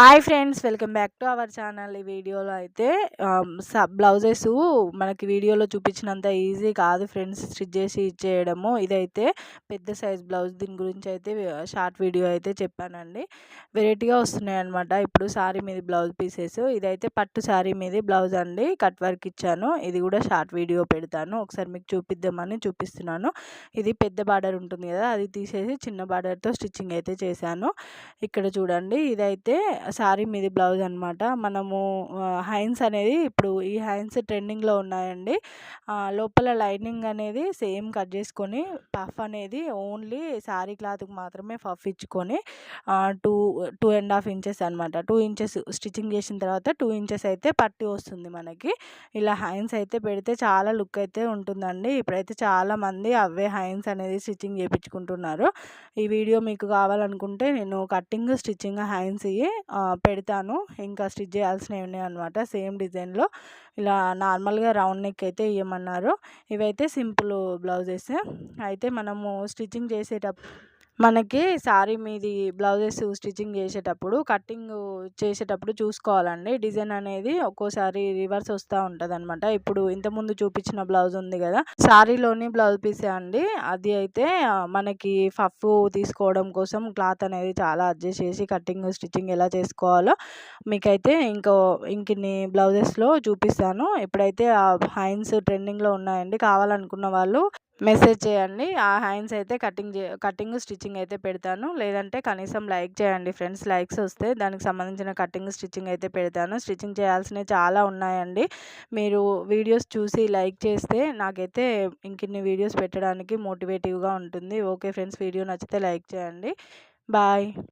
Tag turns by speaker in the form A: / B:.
A: Hi friends welcome back to our channel. ఈ వీడియోలో అయితే బ్లౌజెస్ మనకి వీడియోలో చూపించినంత ఈజీ కాదు ఫ్రెండ్స్ స్టిచ్ చేసి ఇచ్చేయడము. ఇదైతే పెద్ద సైజ్ బ్లౌజ్. దీని గురించి అయితే షార్ట్ వీడియో అయితే చెప్పానండి. వెరైటీగా వస్తున్నాయి అనమాట ఇప్పుడు శారీ మీద బ్లౌజ్ పీసెస్. ఇదైతే పట్టు శారీ మీద బ్లౌజ్ అండి. కట్ వర్క్ ఇచ్చాను. ఇది కూడా షార్ట్ వీడియో పెడతాను. ఒకసారి మీకు చూపిద్దామని చూపిస్తున్నాను. ఇది పెద్ద బార్డర్ ఉంటుంది కదా అది తీసేసి చిన్న బార్డర్తో స్టిచ్చింగ్ అయితే చేశాను. ఇక్కడ చూడండి ఇదైతే శారీ మీది బ్లౌజ్ అనమాట మనము హైన్స్ అనేది ఇప్పుడు ఈ హైన్స్ ట్రెండింగ్లో ఉన్నాయండి. లోపల లైనింగ్ అనేది సేమ్ కట్ చేసుకొని పఫ్ అనేది ఓన్లీ శారీ క్లాత్కి మాత్రమే పఫ్ ఇచ్చుకొని two two and half inches అనమాట టూ ఇంచెస్ స్టిచ్చింగ్ చేసిన తర్వాత టూ ఇంచెస్ అయితే పట్టి వస్తుంది మనకి. ఇలా హైన్స్ అయితే పెడితే చాలా లుక్ అయితే ఉంటుందండి. ఇప్పుడైతే చాలామంది అవే హైన్స్ అనేది స్టిచ్చింగ్ చేయించుకుంటున్నారు ఈ వీడియో మీకు కావాలనుకుంటే నేను కట్టింగ్ స్టిచ్చింగ్ హైన్స్ పెడతాను. ఇంకా స్టిచ్ చేయాల్సినవి ఉన్నాయి అనమాట సేమ్ డిజైన్లో. ఇలా నార్మల్గా రౌండ్ నెక్ అయితే ఇవ్వమన్నారు ఇవైతే సింపుల్ బ్లౌజెస్. అయితే మనము స్టిచ్చింగ్ చేసేటప్పుడు మనకి శారీ మీది బ్లౌజెస్ స్టిచ్చింగ్ చేసేటప్పుడు కటింగ్ చేసేటప్పుడు చూసుకోవాలండి. డిజైన్ అనేది ఒక్కోసారి రివర్స్ వస్తూ ఉంటుంది అనమాట ఇప్పుడు ఇంతకుముందు చూపించిన బ్లౌజ్ ఉంది కదా శారీలోని బ్లౌజ్ పీసే అండి. అది అయితే మనకి ఫఫ్ తీసుకోవడం కోసం క్లాత్ అనేది చాలా అడ్జస్ట్ చేసి కటింగ్ స్టిచ్చింగ్ ఎలా చేసుకోవాలో మీకైతే ఇంకో ఇంకిన్ని బ్లౌజెస్లో చూపిస్తాను. ఇప్పుడైతే ఆ హైన్స్ ట్రెండింగ్లో ఉన్నాయండి. కావాలనుకున్న వాళ్ళు మెసేజ్ చేయండి. ఆ హ్యాండ్స్ అయితే కటింగ్ కటింగ్ స్టిచ్చింగ్ అయితే పెడతాను. లేదంటే కనీసం లైక్ చేయండి. ఫ్రెండ్స్ లైక్స్ వస్తే దానికి సంబంధించిన కటింగ్ స్టిచ్చింగ్ అయితే పెడతాను. స్టిచ్చింగ్ చేయాల్సినవి చాలా ఉన్నాయండి. మీరు వీడియోస్ చూసి లైక్ చేస్తే నాకైతే ఇంకిన్ని వీడియోస్ పెట్టడానికి మోటివేటివ్గా ఉంటుంది. ఓకే ఫ్రెండ్స్ వీడియో నచ్చితే లైక్ చేయండి. బాయ్.